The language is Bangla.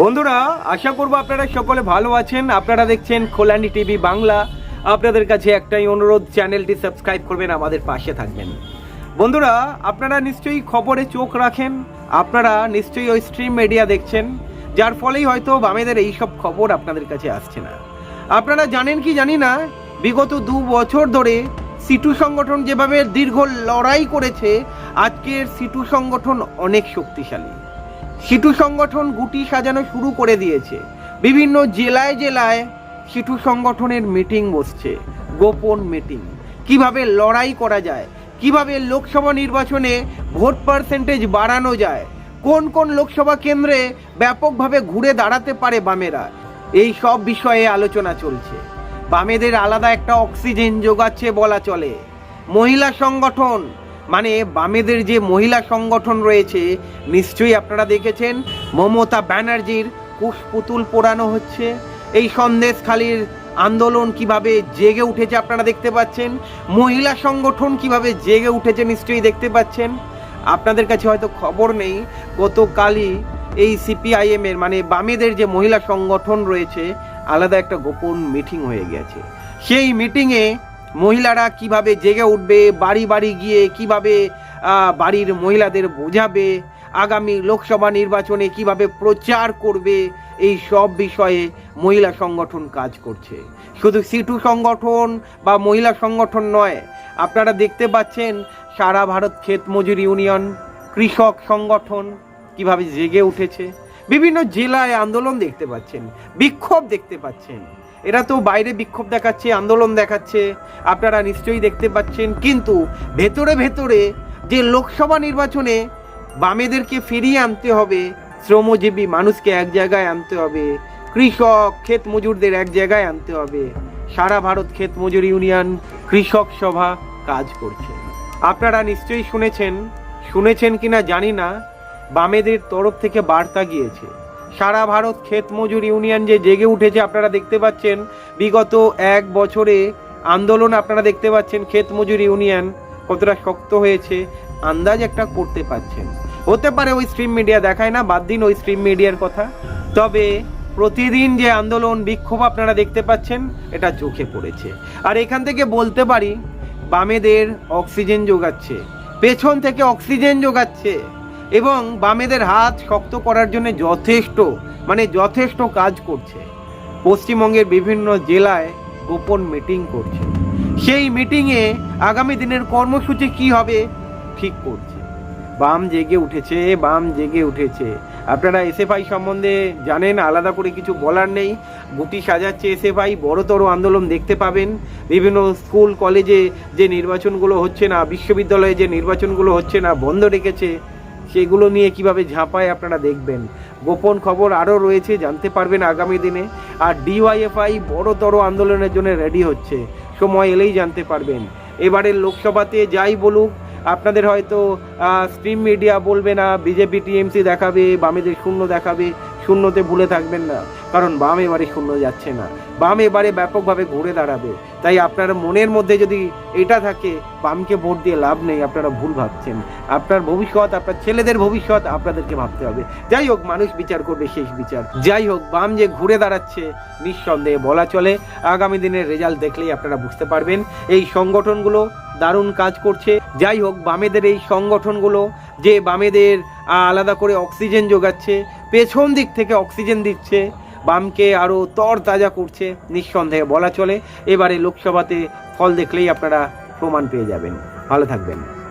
বন্ধুরা, আশা করব আপনারা সকলে ভালো আছেন। আপনারা দেখছেন খোলানি টিভি বাংলা। আপনাদের কাছে একটাই অনুরোধ, চ্যানেলটি সাবস্ক্রাইব করবেন, আমাদের পাশে থাকবেন। বন্ধুরা, আপনারা নিশ্চয়ই খবরে চোখ রাখেন, আপনারা নিশ্চয়ই ওই স্ট্রিম মিডিয়া দেখছেন, যার ফলেই হয়তো বামেদের এইসব খবর আপনাদের কাছে আসছে না। আপনারা জানেন কি জানি না, বিগত দু বছর ধরে সিটু সংগঠন যেভাবে দীর্ঘ লড়াই করেছে, আজকের সিটু সংগঠন অনেক শক্তিশালী। সিটু সংগঠন গুটি সাজানো শুরু করে দিয়েছে। বিভিন্ন জেলায় জেলায় সিটু সংগঠনের মিটিং বসছে, গোপন মিটিং। কীভাবে লড়াই করা যায়, কীভাবে লোকসভা নির্বাচনে ভোট পার্সেন্টেজ বাড়ানো যায়, কোন কোন লোকসভা কেন্দ্রে ব্যাপকভাবে ঘুরে দাঁড়াতে পারে বামেরা, এই সব বিষয়ে আলোচনা চলছে। বামেদের আলাদা একটা অক্সিজেন যোগাচ্ছে বলা চলে। মহিলা সংগঠন মানে বামেদের যে মহিলা সংগঠন রয়েছে, নিশ্চয়ই আপনারা দেখেছেন, মমতা ব্যানার্জির কুশপুতুল পোড়ানো হচ্ছে। এই সন্দেশখালির আন্দোলন কীভাবে জেগে উঠেছে আপনারা দেখতে পাচ্ছেন, মহিলা সংগঠন কীভাবে জেগে উঠেছে নিশ্চয়ই দেখতে পাচ্ছেন। আপনাদের কাছে হয়তো খবর নেই, গতকালই এই সিপিআইএম এর মানে বামেদের যে মহিলা সংগঠন রয়েছে, আলাদা একটা গোপন মিটিং হয়ে গেছে। সেই মিটিংয়ে মহিলারা কীভাবে জেগে উঠবে, বাড়ি বাড়ি গিয়ে কীভাবে বাড়ির মহিলাদের বোঝাবে, আগামী লোকসভা নির্বাচনে কীভাবে প্রচার করবে, এই সব বিষয়ে মহিলা সংগঠন কাজ করছে। শুধু সিটু সংগঠন বা মহিলা সংগঠন নয়, আপনারা দেখতে পাচ্ছেন সারা ভারত ক্ষেত মজুর ইউনিয়ন, কৃষক সংগঠন কীভাবে জেগে উঠেছে। বিভিন্ন জেলায় আন্দোলন দেখতে পাচ্ছেন, বিক্ষোভ দেখতে পাচ্ছেন। এরা তো বাইরে বিক্ষোভ দেখাচ্ছে, আন্দোলন দেখাচ্ছে, আপনারা নিশ্চয়ই দেখতে পাচ্ছেন। কিন্তু ভেতরে ভেতরে যে লোকসভা নির্বাচনে বামেদেরকে ফিরিয়ে আনতে হবে, শ্রমজীবী মানুষকে এক জায়গায় আনতে হবে, কৃষক ক্ষেত মজুরদের এক জায়গায় আনতে হবে। সারা ভারত ক্ষেত মজুর ইউনিয়ন, কৃষক সভা কাজ করছে। আপনারা নিশ্চয়ই শুনেছেন শুনেছেন কিনা জানি না, বামেদের তরফ থেকে বার্তা গিয়েছে। সারা ভারত ক্ষেত মজুর ইউনিয়ন যে জেগে উঠেছে আপনারা দেখতে পাচ্ছেন। বিগত এক বছরে আন্দোলন আপনারা দেখতে পাচ্ছেন ক্ষেত মজুর ইউনিয়ন কতটা শক্ত হয়েছে, আন্দাজ একটা করতে পাচ্ছেন হতে পারে ওই স্ট্রিম মিডিয়া দেখায় না, বাদ দিন ওই স্ট্রিম মিডিয়ার কথা। তবে প্রতিদিন যে আন্দোলন, বিক্ষোভ আপনারা দেখতে পাচ্ছেন, এটা চোখে পড়েছে। আর এখান থেকে বলতে পারি, বামেদের অক্সিজেন যোগাচ্ছে। পেছন থেকে অক্সিজেন যোগাচ্ছে। এবং বামেদের হাত শক্ত করার জন্য যথেষ্ট মানে যথেষ্ট কাজ করছে। পশ্চিমবঙ্গের বিভিন্ন জেলায় গোপন মিটিং করছে। সেই মিটিংয়ে আগামী দিনের কর্মসূচি কি হবে ঠিক করছে। বাম জেগে উঠেছে, বাম জেগে উঠেছে। আপনারা এসএফআই সম্বন্ধে জানেন, আলাদা করে কিছু বলার নেই। গুটি সাজাচ্ছে এসএফআই, বড়তর আন্দোলন দেখতে পাবেন। বিভিন্ন স্কুল, কলেজে যে নির্বাচনগুলো হচ্ছে না, বিশ্ববিদ্যালয়ে যে নির্বাচনগুলো হচ্ছে না, বন্ধ রেখেছে সেগুলো নিয়ে কীভাবে ঝাঁপায় আপনারা দেখবেন। গোপন খবর আরও রয়েছে, জানতে পারবেন আগামী দিনে। আর ডিওয়াইএফআই বড়তর আন্দোলনের জন্য রেডি হচ্ছে। সময় এলেই জানতে পারবেন। এবারের লোকসভাতে যাই বলুক, আপনাদের হয়তো স্ট্রিম মিডিয়া বলবে না বিজেপি টিএমসি দেখাবে, বামেদের শূন্য দেখাবে। শূন্যতে ভুলে থাকবেন না, কারণ বাম এবারে শূন্য যাচ্ছে না। বাম এবারে ব্যাপকভাবে ঘুরে দাঁড়াবে। তাই আপনার মনের মধ্যে যদি এটা থাকে, বামকে ভোট দিয়ে লাভ নেই, আপনারা ভুল ভাবছেন। আপনার ভবিষ্যৎ, আপনার ছেলেদের ভবিষ্যৎ আপনাদেরকে ভাবতে হবে। যাই হোক, মানুষ বিচার করবে, শেষ বিচার। যাই হোক, বাম যে ঘুরে দাঁড়াচ্ছে, নিঃসন্দেহে বলা চলে। আগামী দিনের রেজাল্ট দেখলেই আপনারা বুঝতে পারবেন। এই সংগঠনগুলো দারুণ কাজ করছে। যাই হোক, বামেদের এই সংগঠনগুলো যে বামেদের আলাদা করে অক্সিজেন যোগাচ্ছে পেছন দিক থেকে অক্সিজেন দিচ্ছে, বামকে আরও তরতাজা করছে, নিঃসন্দেহে বলা চলে। এবারে লোকসভাতে ফল দেখলেই আপনারা প্রমাণ পেয়ে যাবেন। ভালো থাকবেন।